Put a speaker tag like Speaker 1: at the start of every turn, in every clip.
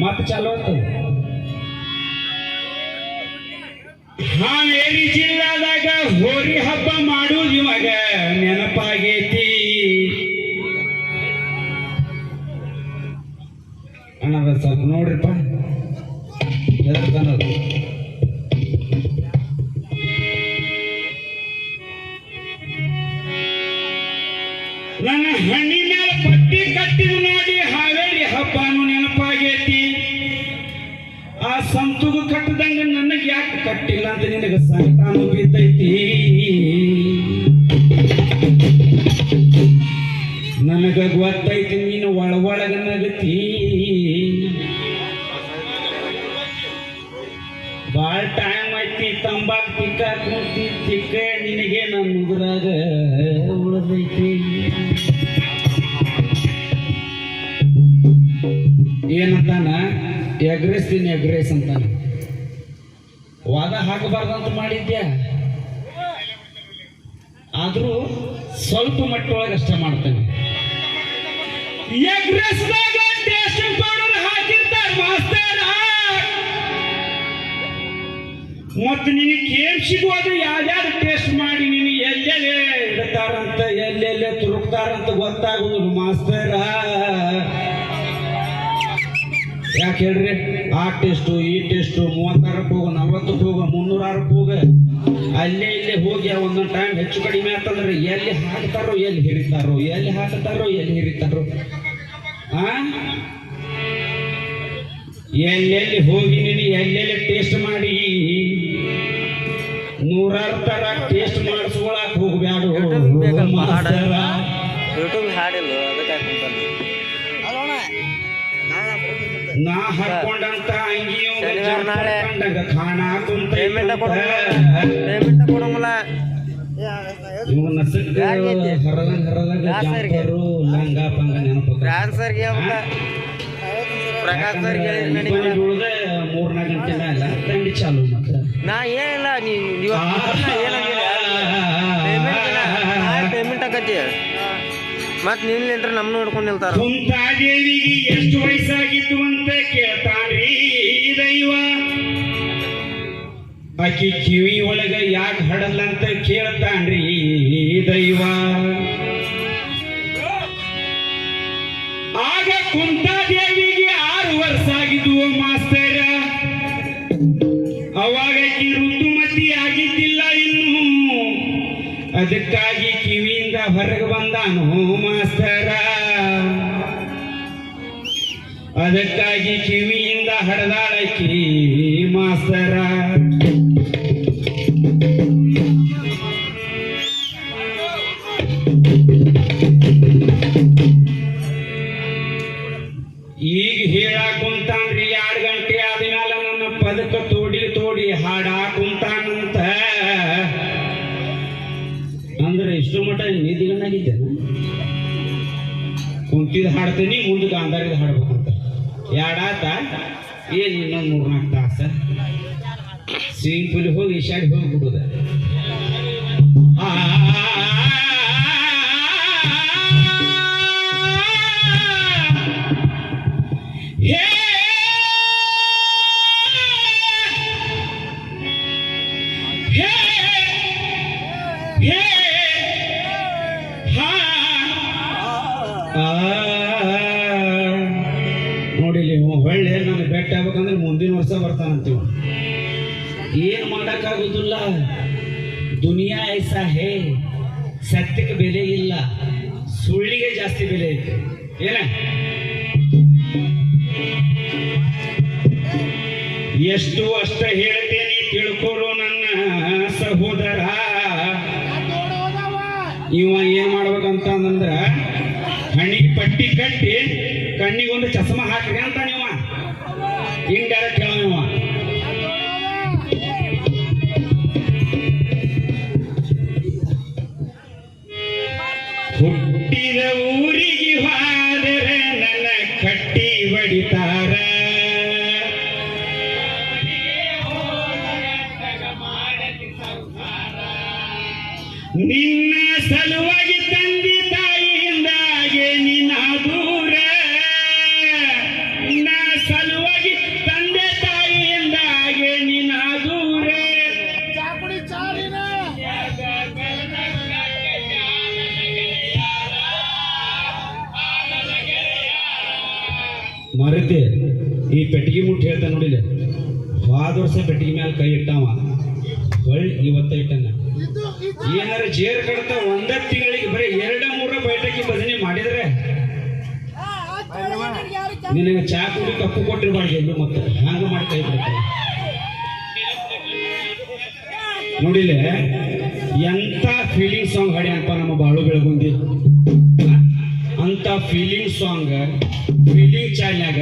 Speaker 1: ಮತ್ ಚಲೋ ಆತು ಹಾವೇರಿ ಜಿಲ್ಲಾದಾಗ ಹೋರಿ ಹಬ್ಬ ಮಾಡುದು ಇವಾಗ ನೆನಪಾಗೈತಿ. ಅಣ್ಣ ಸ್ವಲ್ಪ ನೋಡ್ರಿಪ್ಪ. ಎದಕ್ಕನ್ನೋದು ಸಂತುಗು ಕಟ್ಟದಂಗ ನನಗೆ ಯಾಕೆ ಕಟ್ಟಿಲ್ಲ ಅಂತ ನಿನಗೆ ಸಂತಾನ ಬಿದ್ದೈತಿ ನನಗ ಗೊತ್ತೈತಿ ನೀನು ಒಳ ಒಳಗ ನಗತಿ. ಬಾಳ ಟೈಮ್ ಐತಿ ತಂಬಾಕ್ ತಿಕ್ಕ ಕುಂತಿ, ತಿಕ್ಕ ನಿನಗೆ ನನ್ನ ಉಗುರಾಗ ಉಳದೈತಿ. ಏನಂತಾನ? ಎಗ್ರೆಸ್ತೀನಿ, ಎಗ್ರೇಸ್ ಅಂತ ವಾದ ಹಾಕಬಾರ್ದಂತ ಮಾಡಿದ್ಯಾ? ಆದ್ರೂ ಸ್ವಲ್ಪ ಮಟ್ಟೊಳಗೆ ಅಷ್ಟೇ ಮಾಡ್ತೇನೆ. ಪೌಡರ್ ಮತ್ತು ನಿನಗೆ ಕೇಮ್ ಸಿಗುವುದು ಯಾವ್ಯಾರು ಟೇಸ್ಟ್ ಮಾಡಿ ನೀನು ಎಲ್ಲೆಲ್ಲೇ ಇಡ್ತಾರಂತ ಎಲ್ಲೆಲ್ಲೇ ತುರುಕ್ತಾರಂತ ಗೊತ್ತಾಗುವುದು ಮಾಸ್ತರ ಯಾಕೆ ಹೇಳ್ರಿ? ಆ ಟೆಸ್ಟು ಈ ಟೆಸ್ಟು ಮೂವತ್ತಾರಕ್ಕೆ ಹೋಗು ನಲ್ವತ್ತು ಹೋಗು ಮುನ್ನೂರಾರಕ್ಕೆ ಹೋಗ. ಅಲ್ಲೇ ಇಲ್ಲೇ ಹೋಗಿ ಒಂದೊಂದು ಟೈಮ್ ಹೆಚ್ಚು ಕಡಿಮೆ ಆತಂದ್ರೆ ಎಲ್ಲಿ ಹಾಕ್ತಾರೋ ಎಲ್ಲಿ ಹಿರಿತಾರೋ ಎಲ್ಲಿ ಹಾಕ್ತಾರೋ ಎಲ್ಲಿ ಹಿರಿತಾರೋ ಆ? ಎಲ್ಲೆಲ್ಲಿ ಹೋಗಿ ನೀನು ಎಲ್ಲೆಲ್ಲಿ ಟೇಸ್ಟ್ ಮಾಡಿ? ನೂರಾರು ತರ ಟೇಸ್ಟ್ ಮಾಡಿಸ್ಕೊಳಕ್ ಹೋಗ್ಬ್ಯಾಡು. ನಾ ಹಾಕೊಂಡಂತ ಅಂಗಿಯು
Speaker 2: ಶನಿವಾರ ನಾಳೆ ಪೇಮೆಂಟ್ ಪೇಮೆಂಟ್ ಕೊಡಂಗಿಲ್ಲ. ಸರ್ಗೆ ಪ್ರಕಾಶ್ ಸರ್ಗೆ
Speaker 1: ಮೂರ್ನಾಲ್ಕು ಗಂಟೆ ಮೇಲೆ ತಂಡಿ ಚಾಲು ಮತ್ತ.
Speaker 2: ನಾ ಏನಿಲ್ಲ ನೀ ನೀವು ಏನಾಗಿಲ್ಲ. ಪೇಮೆಂಟ್ ಇಲ್ಲ ಪೇಮೆಂಟ್ ಆಕತಿ ಮತ್ ನಿನ್ಲಿಂತ್ರ ನಮ್ ನೋಡ್ಕೊಂಡು ನಿಲ್ತಾರ.
Speaker 1: ಕುಂತಾದೇವಿಗೆ ಎಷ್ಟು ವಯಸ್ಸಾಗಿತ್ತು ಕೇಳ್ತಾನ್ರಿ ದೈವ. ಆಕಿ ಕಿವಿ ಒಳಗ ಯಾಕೆ ಹಡಲ್ಲ ಅಂತ ಕೇಳ್ತಾನ್ರಿ ದೈವ. ಆಗ ಕುಂತಾದೇವಿಗೆ ಆರು ವರ್ಷ ಆಗಿದ್ವು ಮಾಸ್ತರ. ಅವಾಗ ಈ ಋತುಮತಿ ಆಗಿದ್ದಿಲ್ಲ ಇನ್ನು. ಅದಕ್ಕಾಗಿ ಕಿವಿಯಿಂದ ಹೊರಗೆ ಬಂದಾನು ಮಾಸ್ತರ. ಅದಕ್ಕಾಗಿ ಕಿವಿಯಿಂದ ಹಡದಾಳಕಿ ಮಾಸ್ತರ. ಈಗ ಹೇಳಾಕ್ ಕುಂತಾನ್ರಿ ಎರಡು ಗಂಟೆ ಆದ್ಮೇಲೆ ನನ್ನ ಪದಕ ತೋಡಿ ತೋಡಿ ಹಾಡಾ ಕುಂತಾನಂತ. ಅಂದ್ರೆ ಇಷ್ಟು ಮಟ್ಟ ನಿಧಿಗಣ್ಣಾಗಿದ್ದೆ ಕುಂತಿದ್ ಹಾಡ್ತೀನಿ, ಮುಂದೆ ಗಾಂಧಾರಿದ ಹಾಡ್ಬೇಕಂತ ಎರಡಾತ ಏನ್ ಇನ್ನೊಂದು ಮೂರ್ನಾಲ್ಕು ತಾಸ ಸ್ವಿಮ್ಮಿಂಗ್ ಪೂಲ್ ಹೋಗಿ ಶಾಡಿ ಹೋಗ್ಬಿಡುದ ನೋಡಿಲಿ ವರ್ಷ ಬರ್ತಾನಂತೀವ ಏನ್ ಮಾಡಕ್ಕಾಗುದಿಲ್ಲ. ದುನಿಯಾ ಐಸಾ ಹೇ, ಸತ್ಯಕ್ಕೆ ಬೆಲೆ ಇಲ್ಲ. ಸುಳ್ಳಿಗೆ ಜಾಸ್ತಿ ಬೆಲೆ ಐತೆ. ಏನ? ಎಷ್ಟು ಅಷ್ಟ ಹೇಳ್ತೇನೆ ತಿಳ್ಕೊಡು ನನ್ನ ಸಹೋದರ. ಇವ ಏನ್ ಮಾಡ್ಬೇಕಂತ ಅಂದ್ರ, ಹಣ್ಣಿಗೆ ಪಟ್ಟಿ ಕಟ್ಟಿ ಕಣ್ಣಿಗೊಂದು ಚಸ್ಮಾ ಹಾಕ್ರಿ ಅಂತ ನೀವ. ಹಿಂಗ್ ಡೈರೆಕ್ಟ್ ಹೇಳ ನೀವ ಹುಟ್ಟಿದ ಊರಿಗೆ ಹಾದರೆ ನನ್ನ ಕಟ್ಟಿ ಬಡಿತಾರ ಈ ಪೆಟ್ಟಿಗೆ ಮುಟ್ಟಿ ಹೇಳ್ತಾನೆ ನೋಡಿಲ್ಲ ಹೋದ ವರ್ಷ ಪೆಟ್ಟಿಗೆ ಮೇಲೆ ಕೈ ಇಟ್ಟವ. ಹೊಳ್ ಇವತ್ತ ಇಟ್ಟನ. ಏನಾರ ಜೇರ್ ಕಡತ ಒಂದ ತಿಂಗಳಿಗೆ ಬರೀ ಎರಡ, ಮೂರ ಬೈಟಕಿ ಬದನೆ ಮಾಡಿದ್ರೆ ನಿನಗೆ ಚಾ ಕುಡಿ ಕಪ್ಪು ಕೊಟ್ಟಿರ್ಬಾರ್ದು ಎಲ್ಲೂ ಮತ್ತೆ ಹಂಗ ಮಾಡ್ತಾ ಕೈ ನೋಡಿಲೆ ಎಂತ ಫೀಲಿಂಗ್ ಸಾಂಗ್ ಹಾಡಿ ಅನ್ಪ ನಮ್ಮ ಬಾಳು ಬೆಳಗುಂದಿ. ಅಂತ ಫೀಲಿಂಗ್ ಸಾಂಗ್ ಫೀಲಿಂಗ್ ಚಾಲ್ನಾಗ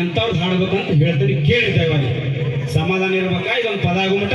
Speaker 1: ಎಂಥವ್ರು ಹಾಡ್ಬೇಕಂತ ಹೇಳ್ತೀನಿ, ಕೇಳಿ ದಯವಾಗಿ ಸಮಾಧಾನ ಇರ್ಬೇಕಾ? ಇದೊಂದು ಪದ ಆಗುಮಟ?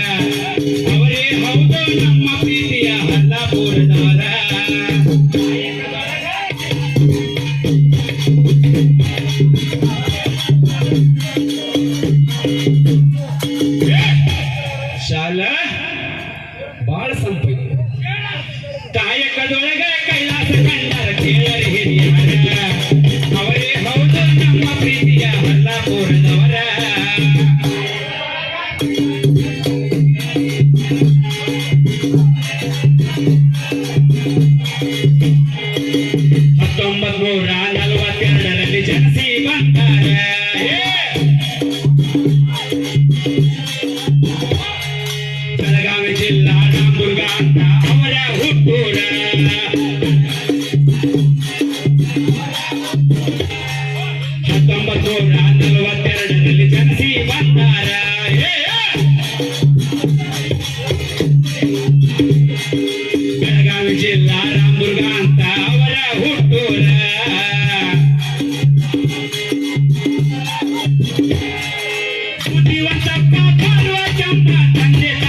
Speaker 1: Yeah. चंपा धन्य